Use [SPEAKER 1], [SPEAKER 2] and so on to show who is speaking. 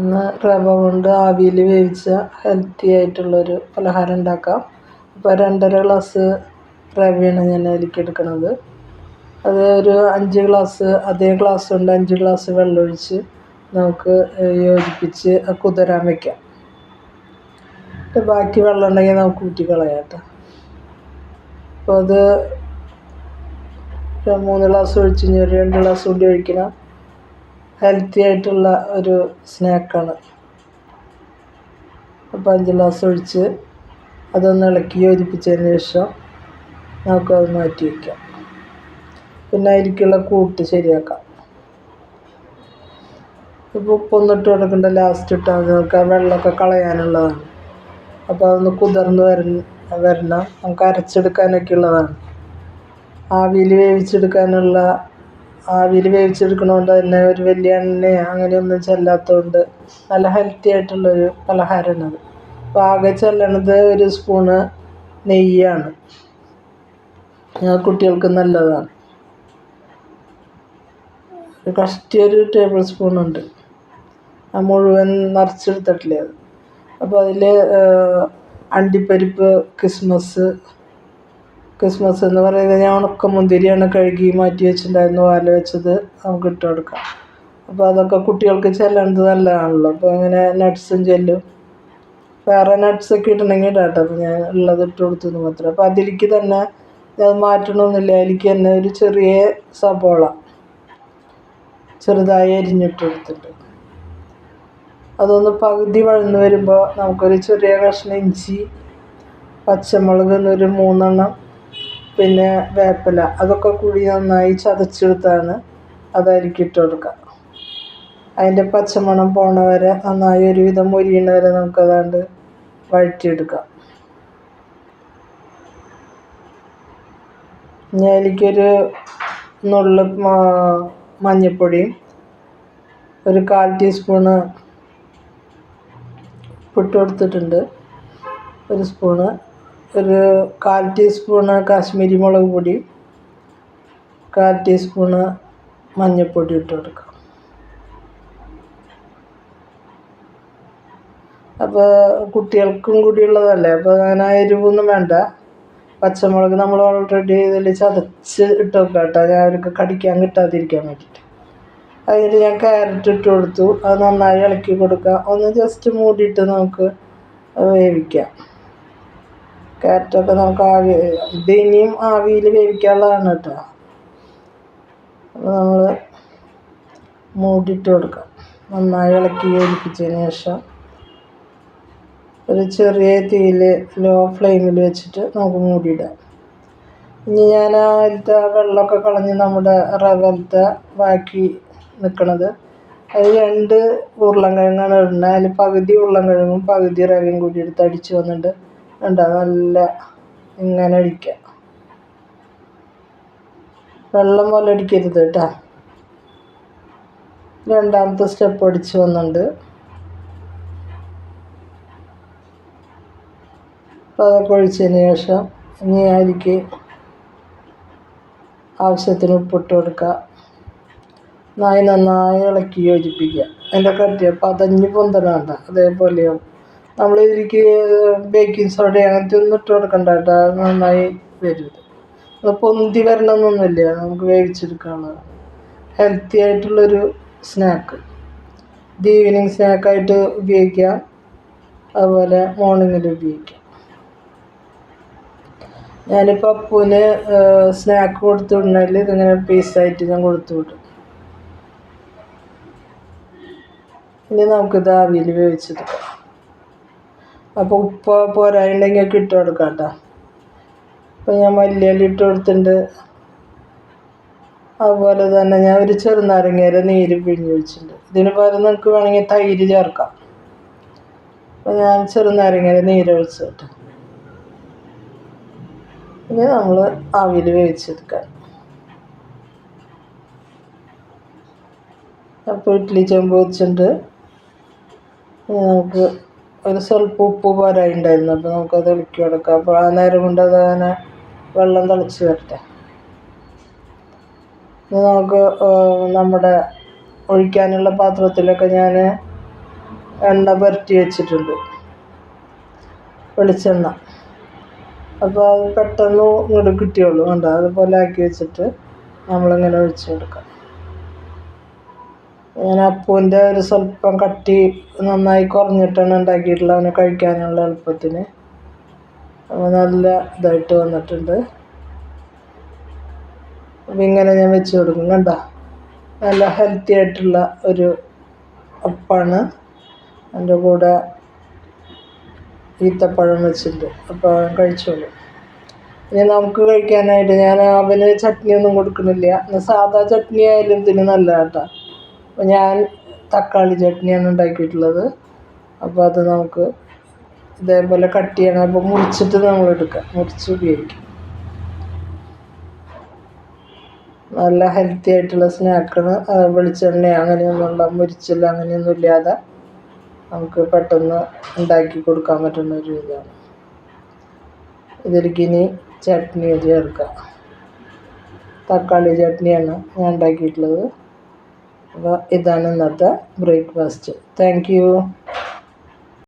[SPEAKER 1] ഇന്ന് റവ കൊണ്ട് ആവിയിൽ വേവിച്ച ഹെൽത്തി ആയിട്ടുള്ളൊരു പലഹാരം ഉണ്ടാക്കാം. അപ്പോൾ രണ്ടര ഗ്ലാസ് റവയാണ് ഞാൻ അതിലേക്ക് എടുക്കുന്നത്. അത് ഒരു അഞ്ച് ഗ്ലാസ് അതേ ഗ്ലാസ് കൊണ്ട് അഞ്ച് ഗ്ലാസ് വെള്ളമൊഴിച്ച് നമുക്ക് യോജിപ്പിച്ച് കുതിരാൻ വയ്ക്കാം ബാക്കി വെള്ളം ഉണ്ടെങ്കിൽ നമുക്ക് ഊറ്റി കളയാം കേട്ടോ അപ്പോൾ അത് മൂന്ന് ഗ്ലാസ് ഒഴിച്ച് ഇനി ഒരു രണ്ട് ഗ്ലാസ് കൂടി ഒഴിക്കണം. ഹെൽത്തി ആയിട്ടുള്ള ഒരു സ്നാക്കാണ്. അപ്പോൾ അഞ്ച് ഗ്ലാസ് ഒഴിച്ച് അതൊന്ന് ഇളക്കി യോജിപ്പിച്ചതിന് ശേഷം നമുക്കത് മാറ്റി വയ്ക്കാം പിന്നെ അതിലേക്കുള്ള കൂട്ട് ശരിയാക്കാം. ഇപ്പോൾ ഉപ്പൊന്നിട്ട് കൊടുക്കേണ്ട ലാസ്റ്റ് ഇട്ടാൽ നമുക്ക് ആ വെള്ളമൊക്കെ കളയാനുള്ളതാണ്. അപ്പോൾ അതൊന്ന് കുതിർന്ന് വരുന്ന വരണം. നമുക്ക് അരച്ചെടുക്കാനൊക്കെ ഉള്ളതാണ്. ആവിയിൽ വേവിച്ചെടുക്കാനുള്ള ആവിയിൽ വേവിച്ചെടുക്കണോണ്ട് തന്നെ ഒരു വലിയ എണ്ണയോ അങ്ങനെയൊന്നും ചെല്ലാത്തതുകൊണ്ട് നല്ല ഹെൽത്തി ആയിട്ടുള്ളൊരു പലഹാരമാണ് അത്. അപ്പോൾ ആകെ ചെല്ലണത് ഒരു സ്പൂണ് നെയ്യാണ്. കുട്ടികൾക്ക് നല്ലതാണ്. കഷ്ടിയൊരു ടേബിൾ സ്പൂണുണ്ട് ആ മുഴുവൻ നിറച്ചെടുത്തിട്ടില്ലേ അത്? അപ്പോൾ അതിൽ അണ്ടിപ്പരിപ്പ് കിസ്മസ് ക്രിസ്മസ് എന്ന് പറയുന്നത് ഞാൻ ഉണക്ക മുന്തിരിയാണ് കഴുകി മാറ്റി വെച്ചിട്ടുണ്ടായിരുന്നു വാല വെച്ചത്. നമുക്ക് ഇട്ട് കൊടുക്കാം. അപ്പോൾ അതൊക്കെ കുട്ടികൾക്ക് ചെല്ലേണ്ടത് നല്ലതാണല്ലോ. അപ്പോൾ അങ്ങനെ നട്ട്സും ചെല്ലും. വേറെ നട്ട്സൊക്കെ ഇടണമെങ്കിൽ ഇടാട്ടോ അപ്പോൾ ഞാൻ ഉള്ളത് ഇട്ട് കൊടുത്തു എന്ന് മാത്രം. അപ്പോൾ അതിലേക്ക് തന്നെ അത് മാറ്റണമെന്നില്ല അതിലേക്ക് തന്നെ ഒരു ചെറിയ സബോള ചെറുതായി അരിഞ്ഞിട്ട് കൊടുത്തിട്ട് അതൊന്ന് പകുതി വഴന്ന് വരുമ്പോൾ നമുക്കൊരു ചെറിയ കഷ്ണം ഇഞ്ചി പച്ചമുളക് എന്നൊരു മൂന്നെണ്ണം പിന്നെ വേപ്പില അതൊക്കെ കൂടി നന്നായി ചതച്ചെടുത്താണ് അതിലേക്ക് ഇട്ട് കൊടുക്കുക അതിന്റെ പച്ചമണം പോണ വരെ നന്നായി ഒരുവിധം മൊരിയണ വരെ നമുക്കതാണ്ട് വഴറ്റിയെടുക്കാം. ഇനി അതിലേക്കൊരു നുള്ള് മഞ്ഞൾപ്പൊടിയും ഒരു കാൽ ടീസ്പൂണ് ഉപ്പിട്ട് കൊടുത്തിട്ടുണ്ട് ഒരു സ്പൂണ് ഒരു കാൽ ടീസ്പൂണ് കാശ്മീരി മുളക് പൊടി കാൽ ടീസ്പൂണ് മഞ്ഞൾപ്പൊടി ഇട്ട് കൊടുക്കാം. അപ്പോൾ കുട്ടികൾക്കും കൂടിയുള്ളതല്ലേ അപ്പോൾ അങ്ങനെ എരിവൊന്നും വേണ്ട. പച്ചമുളക് നമ്മൾ ഓൾറെഡി ഇതിൽ ചതച്ച് ഇട്ട് വെക്കാം കേട്ടോ. ഞാൻ അവർക്ക് കടിക്കാൻ കിട്ടാതിരിക്കാൻ വേണ്ടിയിട്ട് അതിൽ ഞാൻ ക്യാരറ്റ് ഇട്ട് കൊടുത്തു. അത് നന്നായി ഇളക്കി കൊടുക്കുക ഒന്ന് ജസ്റ്റ് മൂടിയിട്ട് നമുക്ക് വേവിക്കാം. ക്യാരറ്റൊക്കെ നമുക്ക് ആവി ഇത് ഇനിയും ആവിയിൽ വേവിക്കാനുള്ളതാണ് കേട്ടോ. അപ്പോൾ നമ്മൾ മൂടിയിട്ട് കൊടുക്കാം. നന്നായി ഇളക്കി വേവിപ്പിച്ചതിന് ശേഷം ഒരു ചെറിയ തീയിൽ ലോ ഫ്ലെയിമിൽ വെച്ചിട്ട് നമുക്ക് മൂടിയിടാം. ഇനി ഞാൻ അതിലത്തെ വെള്ളമൊക്കെ കളഞ്ഞ് നമ്മുടെ റവലത്തെ ബാക്കി നിൽക്കണത് അത് രണ്ട് ഉരുളൻ കിഴങ്ങാണ് ഇടുന്നത്. അതിൽ പകുതി ഉരുളൻ കിഴങ്ങും പകുതി റവയും കൂടി എടുത്ത് അടിച്ച് വന്നിട്ട് കണ്ടോ? നല്ല ഇങ്ങനെ അടിക്കുക. വെള്ളം പോലെ അടിക്കരുത് കേട്ടോ. രണ്ടാമത്തെ സ്റ്റെപ്പ് അടിച്ചു വന്നിട്ടുണ്ട്. അപ്പോൾ അതൊക്കെ ഒഴിച്ചതിന് ശേഷം ഇനി അരിക്ക് ആവശ്യത്തിന് ഉപ്പിട്ട് കൊടുക്കുക. നന്നായി നന്നായി ഇളക്കി യോജിപ്പിക്കുക. അതിന്റെ കട്ടിയ പതഞ്ഞ് പൊന്തനാണ്ട അതേപോലെയാവും. നമ്മൾ ഇതിലേക്ക് ബേക്കിംഗ് സോഡ അങ്ങനത്തെ ഒന്നും ഇട്ട് കൊടുക്കണ്ട കേട്ടോ. നന്നായി വരും. അത് പൊന്തി വരണമെന്നൊന്നുമില്ല. നമുക്ക് വേവിച്ചെടുക്കാനുള്ളതാണ് ഹെൽത്തി ആയിട്ടുള്ളൊരു സ്നാക്ക് ഇത് ഈവനിങ് സ്നാക്കായിട്ട് ഉപയോഗിക്കാം. അതുപോലെ മോർണിംഗിൽ ഉപയോഗിക്കാം. ഞാനിപ്പോൾ അപ്പൂന് സ്നാക്ക് കൊടുത്തു വിടണതിൽ ഇതിങ്ങനെ പീസായിട്ട് ഞാൻ കൊടുത്തു വിടും. ഇനി നമുക്കിത് ആവിയിൽ വേവിച്ചെടുക്കാം. അപ്പോൾ ഉപ്പ് പോരായുണ്ടെങ്കിൽ ഒക്കെ ഇട്ട് കൊടുക്കാം കേട്ടോ അപ്പോൾ ഞാൻ മല്ലിയില ഇട്ട് കൊടുത്തിട്ടുണ്ട് അതുപോലെ തന്നെ ഞാൻ ഒരു ചെറുനാരങ്ങയുടെ നീര് പിഴിഞ്ഞ് വെച്ചിട്ടുണ്ട് ഇതിന് പകരം നിങ്ങൾക്ക് വേണമെങ്കിൽ തൈര് ചേർക്കാം. അപ്പോൾ ഞാൻ ചെറുനാരങ്ങയുടെ നീര് ഒഴിച്ചിട്ട് ഇനി നമ്മൾ ആവിയിൽ വേവിച്ചെടുക്കാം. അപ്പോൾ ഇഡ്ഡലി ചെമ്പ് വെച്ചിട്ടുണ്ട് നമുക്ക് ഒരു സ്വല്പം ഉപ്പ് പോരായിട്ടുണ്ടായിരുന്നു അപ്പോൾ നമുക്കത് ഇളക്കി കൊടുക്കാം. അപ്പോൾ ആ നേരം കൊണ്ട് അത് അങ്ങനെ വെള്ളം തിളച്ച് വരട്ടെ. നമുക്ക് നമ്മുടെ ഒഴിക്കാനുള്ള പാത്രത്തിലൊക്കെ ഞാൻ എണ്ണ പുരട്ടി വെച്ചിട്ടുണ്ട്. വെളിച്ചെണ്ണ. അപ്പോൾ അത് പെട്ടെന്ന് ഇങ്ങോട്ട് കിട്ടിയുള്ളൂ. കണ്ടോ? അതുപോലെ ആക്കി വെച്ചിട്ട് നമ്മളിങ്ങനെ ഒഴിച്ചു കൊടുക്കാം. ഞാൻ അപ്പൂന്റെ ഒരു സ്വല്പം കട്ടി നന്നായി കുറഞ്ഞിട്ടാണ് ഉണ്ടാക്കിയിട്ടുള്ളത് അവന് കഴിക്കാനുള്ള എളുപ്പത്തിന്. അപ്പോൾ നല്ല ഇതായിട്ട് വന്നിട്ടുണ്ട്. അപ്പം ഇങ്ങനെ ഞാൻ വെച്ച് കൊടുക്കും കണ്ട? നല്ല ഹെൽത്തി ആയിട്ടുള്ള ഒരു അപ്പാണ്. എന്റെ കൂടെ ഈത്തപ്പഴം വെച്ചിട്ടുണ്ട്. അപ്പോൾ അവൻ കഴിച്ചോളൂ. ഇനി നമുക്ക് കഴിക്കാനായിട്ട് ഞാൻ അവന് ചട്നി ഒന്നും കൊടുക്കുന്നില്ല. സാധാ ചട്നി ആയാലും ഇതിന് നല്ല കേട്ടോ അപ്പോൾ ഞാൻ തക്കാളി ചട്നിയാണ് ഉണ്ടാക്കിയിട്ടുള്ളത്. അപ്പോൾ അത് നമുക്ക് ഇതേപോലെ കട്ട് ചെയ്യണം. അപ്പോൾ മുറിച്ചിട്ട് നമ്മൾ എടുക്കാം. മുറിച്ച് ഉപയോഗിക്കാം. നല്ല ഹെൽത്തി ആയിട്ടുള്ള സ്നാക്കാണ് വെളിച്ചെണ്ണ അങ്ങനെയൊന്നുള്ള മുരിച്ചില്ല അങ്ങനെയൊന്നും ഇല്ലാതെ നമുക്ക് പെട്ടെന്ന് ഉണ്ടാക്കി കൊടുക്കാൻ പറ്റുന്ന ഒരു ഇതാണ്. ഇതിലേക്ക് ഇനി ചട്നി ചേർക്കാം. തക്കാളി ചട്നിയാണ് ഞാൻ ഉണ്ടാക്കിയിട്ടുള്ളത്. അപ്പോൾ ഇതാണ് ഇന്നത്തെ ബ്രേക്ക്ഫാസ്റ്റ്. താങ്ക്